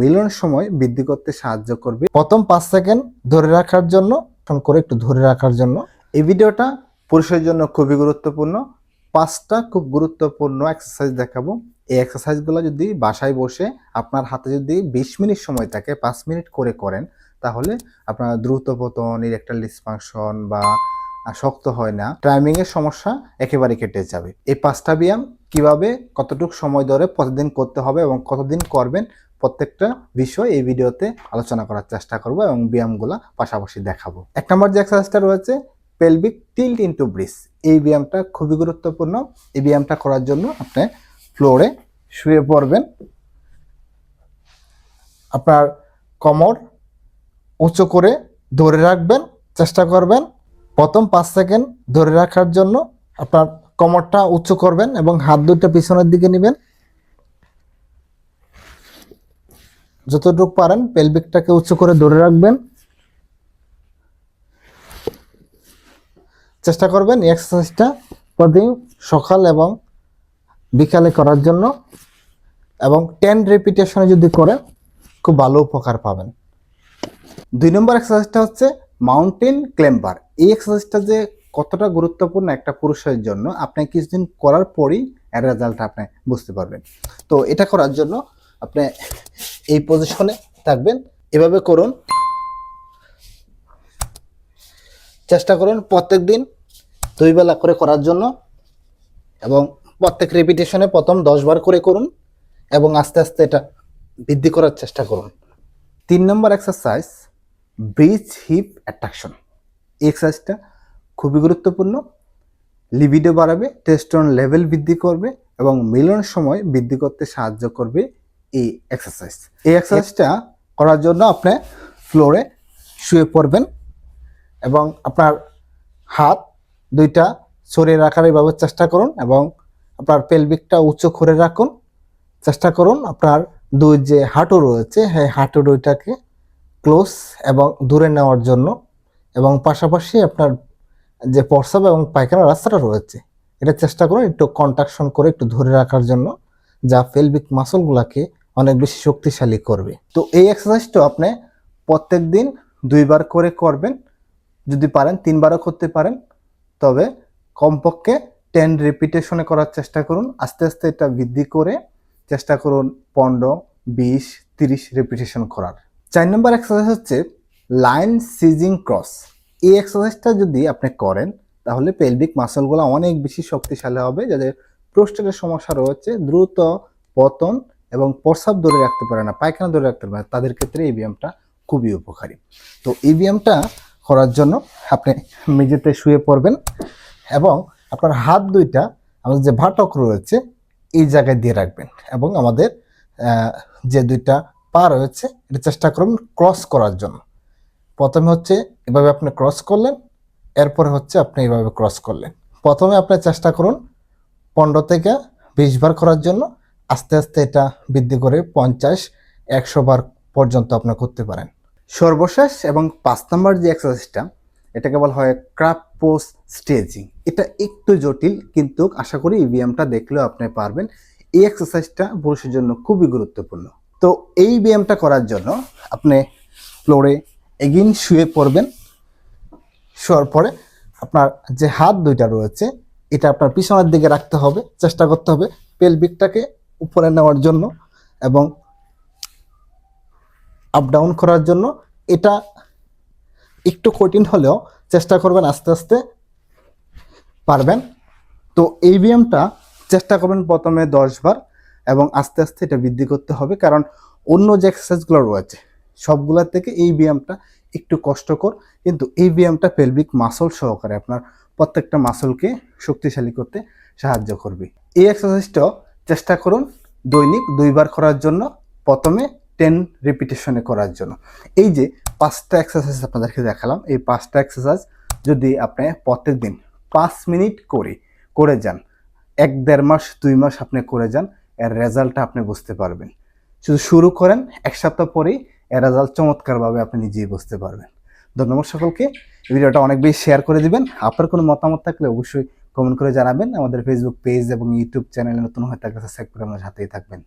মিলনের সময় বৃদ্ধি করতে সাহায্য করবে। প্রথম পাঁচ সেকেন্ড ধরে রাখার জন্য করে একটু ধরে রাখার জন্য। এই ভিডিওটা পুরুষের জন্য খুবই গুরুত্বপূর্ণ। পাঁচটা খুব গুরুত্বপূর্ণ এক্সারসাইজ দেখাবো। এই এক্সারসাইজগুলো যদি বাসায় বসে আপনার হাতে যদি বিশ মিনিট সময় থাকে, পাঁচ মিনিট করে করেন, তাহলে আপনার দ্রুত পতন ইরেকটাল ডিসফাংশন বা শক্ত হয় না। টাইমিং এর সমস্যা একেবারে কেটে যাবে। এই পাঁচটা ব্যায়াম কীভাবে, কতটুকু সময় ধরে প্রতিদিন করতে হবে এবং কতদিন করবেন প্রত্যেকটা বিষয় এই ভিডিওতে আলোচনা করার চেষ্টা করব এবং ব্যায়ামগুলো পাশাপাশি দেখাবো। এক নম্বর যে এক্সারসাইজটা রয়েছে পেলভিক টিল্ট ইন্টু ব্রিজ এই ব্যায়ামটা খুবই গুরুত্বপূর্ণ। এই ব্যায়ামটা করার জন্য আপনি ফ্লোরে শুয়ে পড়বেন। আপনার কোমর উঁচু করে ধরে রাখবেন, চেষ্টা করবেন। প্রথম পাঁচ সেকেন্ড ধরে রাখার জন্য আপনার কোমরটা উঁচু করবেন এবং হাত দুটো পিছনের দিকে নেবেন। যতটুকু পারেন পেলভিকটাকে উঁচু করে ধরে রাখবেন। চেষ্টা করবেন এক্সারসাইজটা প্রতিদিন সকাল এবং বিকালে করার জন্য এবং টেন রেপিটেশনে যদি করে, খুব ভালো উপকার পাবেন। দুই নম্বর এক্সারসাইজটা হচ্ছে মাউন্টেন ক্লেম্বার এই এক্সারসাইজটা যে কতটা গুরুত্বপূর্ণ একটা পুরুষের জন্য, আপনি কিছুদিন করার পরই এর রেজাল্ট আপনি বুঝতে পারবেন। তো এটা করার জন্য আপনি এই পজিশনে থাকবেন। এভাবে করুন। চেষ্টা করুন প্রত্যেক দিন দুই বেলা করে করার জন্য এবং প্রত্যেক রেপিটেশনে প্রথম দশ বার করে করুন এবং আস্তে আস্তে এটা বৃদ্ধি করার চেষ্টা করুন। তিন নম্বর এক্সারসাইজ ব্রিজ হিপ অ্যাট্রাকশন এই এক্সারসাইজটা খুবই গুরুত্বপূর্ণ। লিবিডো বাড়াবে টেস্টন লেভেল বৃদ্ধি করবে এবং মিলনের সময় বৃদ্ধি করতে সাহায্য করবে। এই এক্সারসাইজ এই এক্সারসাইজটা করার জন্য আপনি ফ্লোরে শুয়ে পড়বেন এবং আপনার হাত দুইটা সরিয়ে রাখার এইভাবে চেষ্টা করুন এবং আপনার পেলভিকটা উঁচু করে রাখুন। চেষ্টা করুন আপনার দুই যে হাঁটু রয়েছে, সেই হাঁটু দুইটাকে ক্লোজ এবং দূরে নেওয়ার জন্য এবং পাশাপাশি আপনার যে প্রস্রাব এবং পায়খানা রাস্তাটা রয়েছে, এটা চেষ্টা করুন একটু কন্ট্রাকশন করে একটু ধরে রাখার জন্য, যা পেলভিক মাসলগুলোকে অনেক বেশি শক্তিশালী করবে। তো এই এক্সারসাইজটা আপনি প্রত্যেক দিন দুইবার করে করবেন। যদি পারেন, তিনবারও করতে পারেন। তবে কমপক্ষে টেন রিপিটেশনে করার চেষ্টা করুন। আস্তে আস্তে এটা বৃদ্ধি করে চেষ্টা করুন পনেরো, বিশ, তিরিশ রিপিটেশন করার। চার নম্বর এক্সারসাইজ হচ্ছে লাইন সিজিং ক্রস এই এক্সারসাইজটা যদি আপনি করেন, তাহলে পেলভিক মাসলগুলো অনেক বেশি শক্তিশালী হবে, যাদের প্রোস্টেটের সমস্যা রয়েছে। দ্রুত পতন এবং প্রস্রাব ধরে রাখতে পারে না, পায়খানা ধরে রাখতে পারে না, তাদের ক্ষেত্রে এই ব্যায়ামটা খুবই উপকারী। তো এই ব্যায়ামটা করার জন্য আপনি মেঝেতে শুয়ে পড়বেন এবং আপনার হাত দুইটা আমাদের যে ভাটক রয়েছে, এই জায়গায় দিয়ে রাখবেন এবং আমাদের যে দুইটা পা রয়েছে, এটা চেষ্টা করুন ক্রস করার জন্য। প্রথমে হচ্ছে এভাবে আপনি ক্রস করলেন, এরপরে হচ্ছে আপনি এভাবে ক্রস করলেন। প্রথমে আপনি চেষ্টা করুন পনেরো থেকে বিশ বার করার জন্য আস্তে আস্তে এটা বৃদ্ধি করে পঞ্চাশ, একশো বার পর্যন্ত আপনি করতে পারেন। সর্বশেষ এবং পাঁচ নম্বর যে এক্সারসাইজটা এটাকে বলা হয় ক্রাফ পোস স্টেজিং এটা একটু জটিল, কিন্তু আশা করি ব্যায়ামটা দেখলেও আপনি পারবেন। এই এক্সারসাইজটা পুরুষের জন্য খুবই গুরুত্বপূর্ণ। তো এই ব্যায়ামটা করার জন্য আপনি ফ্লোরে এগিন শুয়ে পড়বেন। শোয়ার পরে আপনার যে হাত দুইটা রয়েছে, এটা আপনার পিছনের দিকে রাখতে হবে, চেষ্টা করতে হবে পেলভিকটাকে উপরে নেওয়ার জন্য এবং আপ ডাউন করার জন্য এটা একটু কঠিন হলেও চেষ্টা করবেন আস্তে আস্তে পারবেন। তো এই ব্যায়ামটা চেষ্টা করবেন প্রথমে দশ বার এবং আস্তে আস্তে এটা বৃদ্ধি করতে হবে, কারণ অন্য যে এক্সারসাইজগুলো রয়েছে সবগুলোর থেকে এই ব্যায়ামটা একটু কষ্টকর, কিন্তু এই ব্যায়ামটা পেলভিক মাসল সহকারে আপনার প্রত্যেকটা মাসলকে শক্তিশালী করতে সাহায্য করবে। এই এক্সারসাইজটাও চেষ্টা করুন দৈনিক দুইবার করার জন্য, প্রথমে টেন রিপিটেশনে করার জন্য। এই যে পাঁচটা এক্সারসাইজ আপনাদেরকে দেখালাম, এই পাঁচটা এক্সারসাইজ যদি আপনি প্রত্যেক দিন পাঁচ মিনিট করে করে যান, এক দেড় মাস, দুই মাস আপনি করে যান, এর রেজাল্টটা আপনি বুঝতে পারবেন। শুধু শুরু করেন, এক সপ্তাহ পরেই এর রেজাল্ট চমৎকারভাবে আপনি নিজেই বুঝতে পারবেন। ধন্যবাদ সকলকে। ভিডিওটা অনেক বেশি শেয়ার করে দিবেন। আপনার কোনো মতামত থাকলে অবশ্যই কমেন্ট করে জানাবেন। আমাদের ফেসবুক পেজ এবং ইউটিউব চ্যানেলে নতুন হয়ে থাকলে সাবস্ক্রাইব করে আমাদের সাথেই থাকবেন।